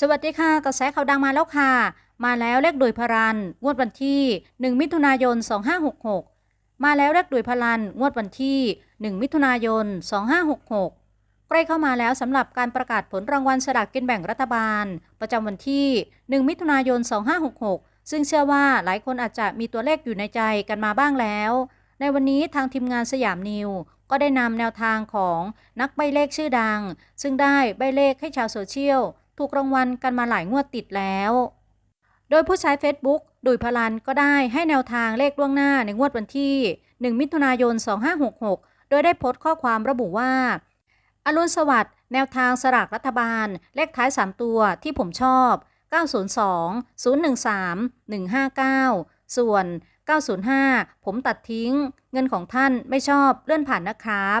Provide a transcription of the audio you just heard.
สวัสดีค่ะ กระแสข่าวดังมาแล้วค่ะ มาแล้วเลขโดยพรัน งวดวันที่ 1 มิถุนายน 2566 มาแล้วเลขโดยพรัน งวดวันที่ 1 มิถุนายน 2566 ใกล้เข้ามาแล้วสำหรับการประกาศผลรางวัลสลากกินแบ่งรัฐบาล ประจำวันที่ 1 มิถุนายน 2566 ซึ่งเชื่อว่าหลายคนอาจจะมีตัวเลขอยู่ในใจกันมาบ้างแล้ว ในวันนี้ทางทีมงานสยามนิวก็ได้นำแนวทางของนักใบเลขชื่อดัง ซึ่งได้ใบเลขให้ชาวโซเชียล ถูกรางวัลกันมาหลายงวดติดแล้ว โดยผู้ใช้ Facebook ดุยพลันก็ได้ให้แนวทางเลขล่วงหน้าในงวดวันที่ 1 มิถุนายน 2566 โดยได้โพสต์ข้อความระบุว่า อรุณสวัสดิ์แนวทางสลากรัฐบาล เลขท้าย 3 ตัวที่ผมชอบ 902 013 159 ส่วน 905 ผมตัดทิ้ง เงินของท่านไม่ชอบเลื่อนผ่านนะครับ